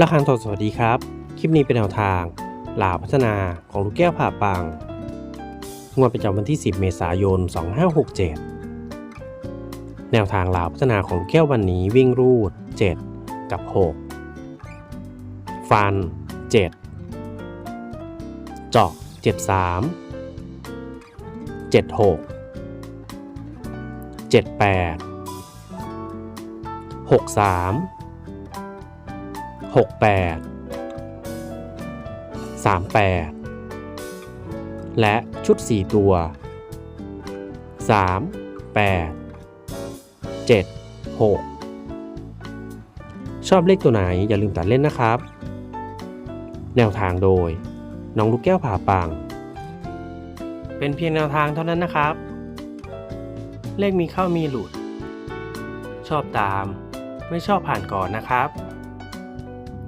ระคังทอสวัสดีครับ คลิปนี้เป็นแนวทางหลาวพัฒนาของลูกแก้วผ่าปัง งวดประจำวันที่ 10 เมษายน 2567 แนวทางหลาวพัฒนาของลูกแก้ววันนี้วิ่งรูด 7 กับ 6 ฟัน 7 เจาะ 73 76 78 63 68 38 และชุด 4 ตัว 3 8 7 6 ชอบเลขตัวไหนอย่าลืมตัดเล่นนะครับ แนวทางโดย น้องลูกแก้วผ่าปัง เป็นเพียงแนวทางเท่านั้นนะครับ เลขมีเข้ามีหลุด ชอบตามไม่ชอบผ่านก่อนนะครับ